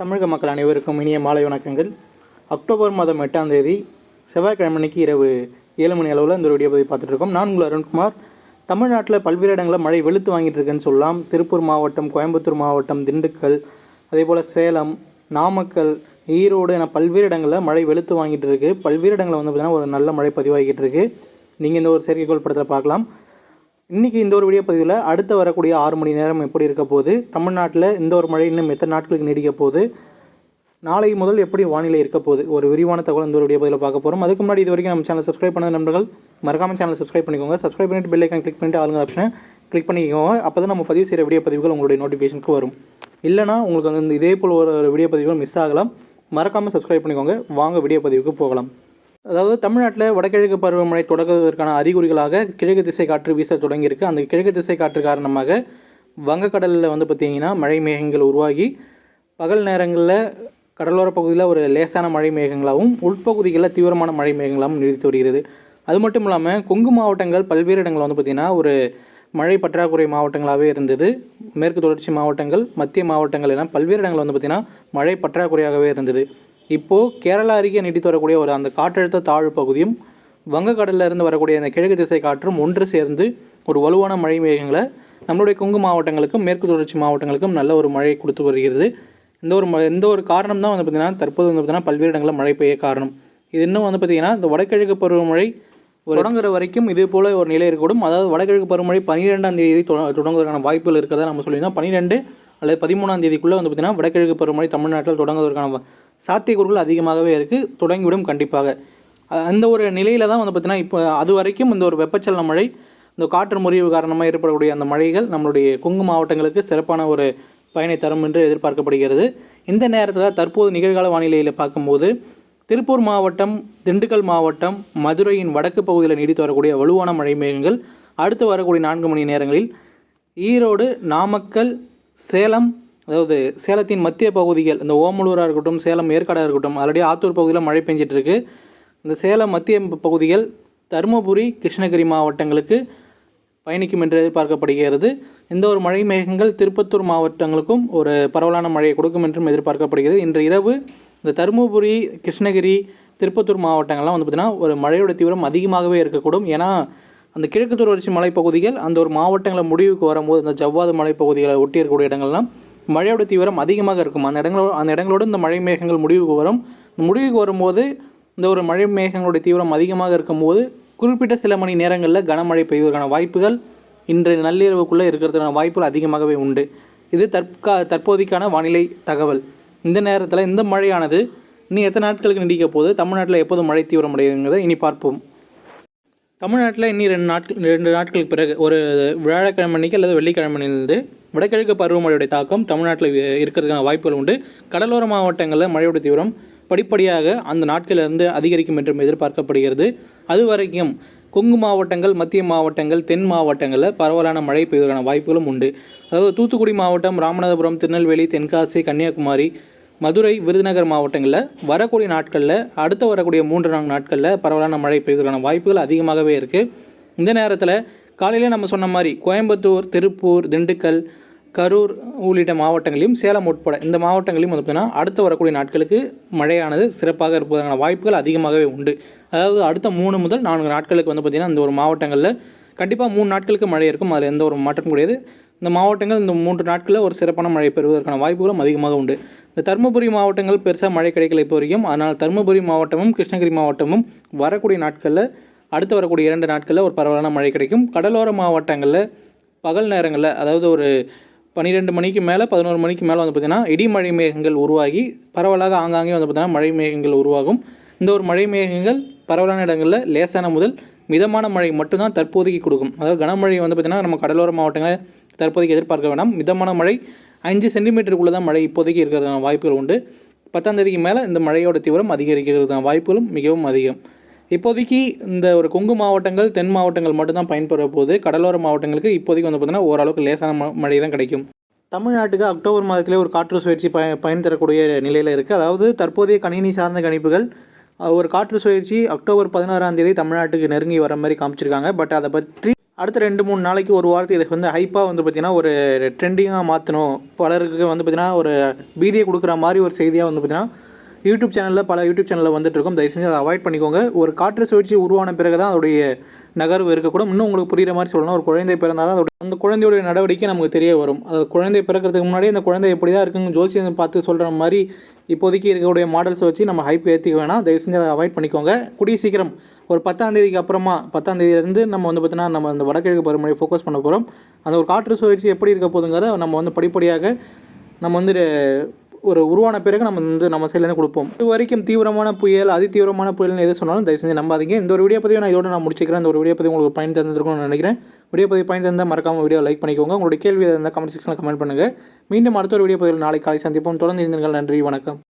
தமிழக மக்கள் அனைவருக்கும் இனிய மாலை வணக்கங்கள். அக்டோபர் மாதம் எட்டாம் தேதி செவ்வாய்க்கிழமை அன்னைக்கு இரவு ஏழு மணி அளவில் இந்த வீடியோ பதிவு பார்த்துட்ருக்கோம் நான் உங்கள் அருண்குமார். தமிழ்நாட்டில் பல்வேறு இடங்களில் மழை வெளுத்து வாங்கிட்டு இருக்குன்னு சொல்லலாம். திருப்பூர் மாவட்டம் கோயம்புத்தூர் மாவட்டம் திண்டுக்கல் அதே போல் சேலம் நாமக்கல் ஈரோடு என பல்வேறு இடங்களில் மழை வெளுத்து வாங்கிட்டு இருக்குது பல்வேறு இடங்களில் வந்து பார்த்திங்கன்னா ஒரு நல்ல மழை பதிவாகிட்டு இருக்குது நீங்கள் இந்த ஒரு செயற்கைக்கோள் படத்தில் பார்க்கலாம். இன்றைக்கி இந்த ஒரு வீடியோ பதிவில் அடுத்து வரக்கூடிய ஆறு மணி நேரம் எப்படி இருக்க போகுது? தமிழ்நாட்டில் இந்த ஒரு மழை இன்னும் எத்தனை நாட்களுக்கு நீடிக்க போகுது? நாளை முதல் எப்படி வானிலை இருக்க போகுது? ஒரு விரிவான தகவல் இந்த ஒரு வீடியோ பதிவில் பார்க்க போகிறோம் அதுக்கு முன்னாடி இது வரைக்கும் நம்ம சேனல் சப்ஸ்கிரைப் பண்ண நண்பர்கள் மறக்காமல் சேனல் சப்ஸ்கிரைப் பண்ணிக்கோங்க. சப்ஸ்கிரைப் பண்ணிட்டு பெல் ஐக்கான் கிளிக் பண்ணிட்டு ஆளுங்க ஆப்ஷனை கிளிக் பண்ணிக்கோங்க. அப்போ தான் நம்ம பதிவு செய்கிற வீடியோ பதிவுகள் உங்களுடைய நோட்டிஃபிகேஷனுக்கு வரும். இல்லைனா உங்களுக்கு வந்து இதே போல் ஒரு ஒரு வீடியோ பதிவுகள் மிஸ் ஆகலாம். மறக்காமல் சப்ஸ்கிரைப் பண்ணிக்கோங்க. வாங்க வீடியோ பதிவுக்கு போகலாம். அதாவது தமிழ்நாட்டில் வடகிழக்கு பருவமழை தொடங்குவதற்கான அறிகுறிகளாக கிழக்கு திசை காற்று வீச தொடங்கியிருக்கு. அந்த கிழக்கு திசை காற்று காரணமாக வங்கக்கடலில் வந்து பார்த்திங்கன்னா மழை மேகங்கள் உருவாகி பகல் நேரங்களில் கடலோர பகுதியில் ஒரு லேசான மழை மேகங்களாகவும் உட்பகுதிகளில் தீவிரமான மழை மேகங்களாகவும் நீடித்து வருகிறது. அது மட்டும் இல்லாமல் கொங்கு மாவட்டங்கள் பல்வேறு இடங்கள் வந்து பார்த்திங்கன்னா ஒரு மழை பற்றாக்குறை மாவட்டங்களாகவே இருந்தது. மேற்கு தொடர்ச்சி மாவட்டங்கள் மத்திய மாவட்டங்கள் என பல்வேறு இடங்கள் வந்து பார்த்திங்கன்னா மழை பற்றாக்குறையாகவே இருந்தது. இப்போது கேரளா அருகே நீடித்து வரக்கூடிய ஒரு அந்த காற்றழுத்த தாழ்வு பகுதியும் வங்கக்கடலில் இருந்து வரக்கூடிய அந்த கிழக்கு திசை காற்றும் ஒன்று சேர்ந்து ஒரு வலுவான மழை மேகங்களை நம்மளுடைய கொங்கு மாவட்டங்களுக்கும் மேற்கு தொடர்ச்சி மாவட்டங்களுக்கும் நல்ல ஒரு மழை கொடுத்து வருகிறது. இந்த ஒரு ம எந்த ஒரு காரணம் தான் வந்து பார்த்திங்கன்னா தற்போது வந்து பார்த்திங்கன்னா பல்வேறு இடங்களில் மழை பெய்ய காரணம். இது இன்னும் வந்து பார்த்திங்கன்னா இந்த வடகிழக்கு பருவமழை தொடங்குற வரைக்கும் இதே போல் ஒரு நிலை இருக்கக்கூடும். அதாவது வடகிழக்கு பருவமழை பன்னிரெண்டாம் தேதி தொடங்குறதுக்கான தொடங்குவதற்கான வாய்ப்புகள் இருக்கிறதா நம்ம சொல்லியிருந்தோம். பன்னிரெண்டு அல்லது பதிமூணாம் தேதிக்குள்ளே வந்து பார்த்திங்கன்னா வடகிழக்கு பருவமழை தமிழ்நாட்டில் தொடங்குவதற்கான சாத்தியக்கூறுகள் அதிகமாகவே இருக்குது தொடங்கிவிடும் கண்டிப்பாக. அந்த ஒரு நிலையில் தான் வந்து பார்த்திங்கன்னா இப்போ அது வரைக்கும் இந்த ஒரு வெப்பச்சலன மழை இந்த காற்று முறிவு காரணமாக ஏற்படக்கூடிய அந்த மழைகள் நம்மளுடைய கொங்கு மாவட்டங்களுக்கு சிறப்பான ஒரு பயனை தரும் என்று எதிர்பார்க்கப்படுகிறது. இந்த நேரத்தில் தற்போது நிகழ்கால வானிலையில் பார்க்கும்போது திருப்பூர் மாவட்டம் திண்டுக்கல் மாவட்டம் மதுரையின் வடக்கு பகுதியில் நீடித்து வரக்கூடிய வலுவான மழை மேகங்கள் அடுத்து வரக்கூடிய நான்கு மணி நேரங்களில் ஈரோடு நாமக்கல் சேலம் அதாவது சேலத்தின் மத்திய பகுதிகள் இந்த ஓமலூராக இருக்கட்டும் சேலம் ஏற்காடாக இருக்கட்டும் ஆல்ரெடி ஆத்தூர் பகுதியில் மழை பெஞ்சிட்ருக்கு இந்த சேலம் மத்திய பகுதிகள் தருமபுரி கிருஷ்ணகிரி மாவட்டங்களுக்கு பயணிக்கும் என்று எதிர்பார்க்கப்படுகிறது. இந்த ஒரு மழை மேகங்கள் திருப்பத்தூர் மாவட்டங்களுக்கும் ஒரு பரவலான மழையை கொடுக்கும் என்றும் எதிர்பார்க்கப்படுகிறது. இன்று இரவு இந்த தருமபுரி கிருஷ்ணகிரி திருப்பத்தூர் மாவட்டங்கள்லாம் வந்து பார்த்திங்கன்னா ஒரு மழையோட தீவிரம் அதிகமாகவே இருக்கக்கூடும். ஏன்னா அந்த கிழக்கு தொடர்ச்சி மலைப்பகுதிகள் அந்த ஒரு மாவட்டங்களை முடிவுக்கு வரும்போது இந்த ஜவ்வாது மலைப்பகுதிகளை ஒட்டி இருக்கக்கூடிய இடங்கள்லாம் மழையோட தீவிரம் அதிகமாக இருக்கும். அந்த இடங்களோட அந்த இடங்களோடு இந்த மழை மேகங்கள் முடிவுக்கு வரும். முடிவுக்கு வரும்போது இந்த ஒரு மழை மேகங்களுடைய தீவிரம் அதிகமாக இருக்கும்போது குறிப்பிட்ட சில மணி நேரங்களில் கனமழை பெய்வதற்கான வாய்ப்புகள் இன்று நள்ளிரவுக்குள்ளே இருக்கிறதுக்கான வாய்ப்புகள் அதிகமாகவே உண்டு. இது தற்கா தற்போதைக்கான வானிலை தகவல். இந்த நேரத்தில் இந்த மழையானது இன்னும் எத்தனை நாட்களுக்கு நீடிக்க போது தமிழ்நாட்டில் எப்போது மழை தீவிரமடையுங்கிறத இனி பார்ப்போம். தமிழ்நாட்டில் இன்னி ரெண்டு நாட்கள் ரெண்டு நாட்களுக்கு பிறகு ஒரு வியாழக்கிழமை அன்னைக்கு அல்லது வெள்ளிக்கிழமையிலிருந்து வடகிழக்கு பருவமழையுடைய தாக்கம் தமிழ்நாட்டில் இருக்கிறதுக்கான வாய்ப்புகள் உண்டு. கடலோர மாவட்டங்களில் மழையோட தீவிரம் படிப்படியாக அந்த நாட்களிலிருந்து அதிகரிக்கும் என்றும் எதிர்பார்க்கப்படுகிறது. அது வரைக்கும் கொங்கு மாவட்டங்கள் மத்திய மாவட்டங்கள் தென் மாவட்டங்களில் பரவலான மழை பெய்வதற்கான வாய்ப்புகளும் உண்டு. அதாவது தூத்துக்குடி மாவட்டம் ராமநாதபுரம் திருநெல்வேலி தென்காசி கன்னியாகுமரி மதுரை விருதுநகர் மாவட்டங்களில் வரக்கூடிய நாட்களில் அடுத்து வரக்கூடிய மூன்று நான்கு நாட்களில் பரவலான மழை பெய்வதற்கான வாய்ப்புகள் அதிகமாகவே இருக்குது இந்த நேரத்தில் காலையில் நம்ம சொன்ன மாதிரி கோயம்புத்தூர் திருப்பூர் திண்டுக்கல் கரூர் உள்ளிட்ட மாவட்டங்களையும் சேலம் உட்பட இந்த மாவட்டங்களையும் வந்து பார்த்தீங்கன்னா அடுத்து வரக்கூடிய நாட்களுக்கு மழையானது சிறப்பாக இருப்பதற்கான வாய்ப்புகள் அதிகமாகவே உண்டு. அதாவது அடுத்த மூணு முதல் நான்கு நாட்களுக்கு வந்து பார்த்திங்கன்னா இந்த ஒரு மாவட்டங்களில் கண்டிப்பாக மூணு நாட்களுக்கு மழை இருக்கும். அதில் எந்த ஒரு மாற்றமும் கிடையாது. இந்த மாவட்டங்கள் இந்த மூன்று நாட்களில் ஒரு சிறப்பான மழை பெறுவதற்கான வாய்ப்புகளும் அதிகமாக உண்டு. தருமபுரி மாவட்டங்கள் பெருசாக மழை கிடைக்கல இப்போ வரைக்கும். அதனால் தருமபுரி மாவட்டமும் கிருஷ்ணகிரி மாவட்டமும் வரக்கூடிய நாட்களில் அடுத்து வரக்கூடிய இரண்டு நாட்களில் ஒரு பரவலான மழை கிடைக்கும். கடலோர மாவட்டங்களில் பகல் நேரங்களில் அதாவது ஒரு பன்னிரெண்டு மணிக்கு மேலே பதினோரு மணிக்கு மேலே வந்து பார்த்திங்கன்னா இடிமழை மேகங்கள் உருவாகி பரவலாக ஆங்காங்கே வந்து பார்த்திங்கன்னா மழை மேகங்கள் உருவாகும். இந்த ஒரு மழை மேகங்கள் பரவலான இடங்களில் லேசான முதல் மிதமான மழை மட்டும்தான் தற்போதைக்கு கொடுக்கும். அதாவது கனமழை வந்து பார்த்திங்கன்னா நம்ம கடலோர மாவட்டங்களில் தற்போதைக்கு எதிர்பார்க்க வேண்டாம் மிதமான மழை அஞ்சு சென்டிமீட்டருக்குள்ளே தான் மழை இப்போதைக்கு இருக்கிறதுக்கான வாய்ப்புகள் உண்டு. பத்தாம் தேதிக்கு மேலே இந்த மழையோட தீவிரம் அதிகரிக்கிறதுக்கான வாய்ப்புகளும் மிகவும் அதிகம். இப்போதைக்கு இந்த ஒரு கொங்கு மாவட்டங்கள் தென் மாவட்டங்கள் மட்டும்தான் பயன்பெற போது கடலோர மாவட்டங்களுக்கு இப்போதைக்கு வந்து பார்த்திங்கன்னா ஓரளவுக்கு லேசான மழை தான் கிடைக்கும். தமிழ்நாட்டுக்கு அக்டோபர் மாதத்திலே ஒரு காற்று சுழற்சி பய பயன் தரக்கூடிய நிலையில் இருக்குது அதாவது தற்போதைய கணினி சார்ந்த கணிப்புகள் ஒரு காற்று சுழற்சி அக்டோபர் பதினாறாம் தேதி தமிழ்நாட்டுக்கு நெருங்கி வர மாதிரி காமிச்சிருக்காங்க. பட் அதை பற்றி அடுத்த ரெண்டு மூணு நாளைக்கு ஒரு வாரத்துக்கு இதுக்கு வந்து ஹைப்பாக வந்து பார்த்திங்கன்னா ஒரு ட்ரெண்டிங்காக மாற்றணும் பலருக்கு வந்து பார்த்திங்கன்னா ஒரு பீதியை கொடுக்குற மாதிரி ஒரு செய்தியாக வந்து பார்த்திங்கன்னா யூடியூப் சேனலில் பல யூடியூப் சேனலில் வந்துட்டு இருக்கும். தயவு செஞ்சு அதை அவாய்ட் பண்ணிக்கோங்க. ஒரு காற்று சுழற்சி உருவான பிறகு தான் அதோடைய நகர்வு இருக்கக்கூடும். இன்னும் உங்களுக்கு புரிகிற மாதிரி சொல்லணும் ஒரு குழந்தை பிறந்தால் தான் அதோட அந்த குழந்தையுடைய நடவடிக்கை நமக்கு தெரிய வரும். அது குழந்தை பிறக்கிறதுக்கு முன்னாடி அந்த குழந்தை எப்படி தான் இருக்குன்னு ஜோசியம் பார்த்து சொல்கிற மாதிரி இப்போதைக்கு இருக்கக்கூடிய மாடல்ஸை வச்சு நம்ம ஹைப் ஏற்றிக்க வேணாம். தயவு செஞ்சு அதை அவாய்ட் பண்ணிக்கோங்க. கூடிய சீக்கிரம் ஒரு பத்தாம் தேதிக்கு அப்புறமா பத்தாம் தேதியிலேருந்து நம்ம வந்து பார்த்தீங்கன்னா நம்ம அந்த வடகிழக்கு பருவமழை ஃபோக்கஸ் பண்ண போகிறோம் அந்த ஒரு காற்று சுழற்சி எப்படி இருக்க போதுங்கிறத நம்ம வந்து படிப்படியாக நம்ம வந்து ஒரு உருவான பிறகு நம்ம வந்து நம்ம சைட்லேருந்து கொடுப்போம். இது வரைக்கும் தீவிரமான புயல் அதி தீவிரமான புயல்னு எது சொன்னாலும் தயவு செஞ்சு நம்பாதீங்க. இந்த ஒரு வீடியோ பதிவை நான் இதோட நான் முடிச்சுக்கிறேன். இந்த ஒரு வீடியோ பதிவு உங்களுக்கு பயன் தந்திருக்கும்னு நினைக்கிறேன். வீடியோ பதிவு பயன் தந்தால் மறக்காம வீடியோ லைக் பண்ணிக்கோங்க. உங்களுடைய கேள்வி இருந்தால் கமெண்ட் செக்ஷனில் கமெண்ட் பண்ணுங்கள் மீண்டும் அடுத்த ஒரு வீடியோ பதிவில் நாளை காலை சந்திப்போம். தொடர்ந்து இருந்தீர்கள் நன்றி. வணக்கம்.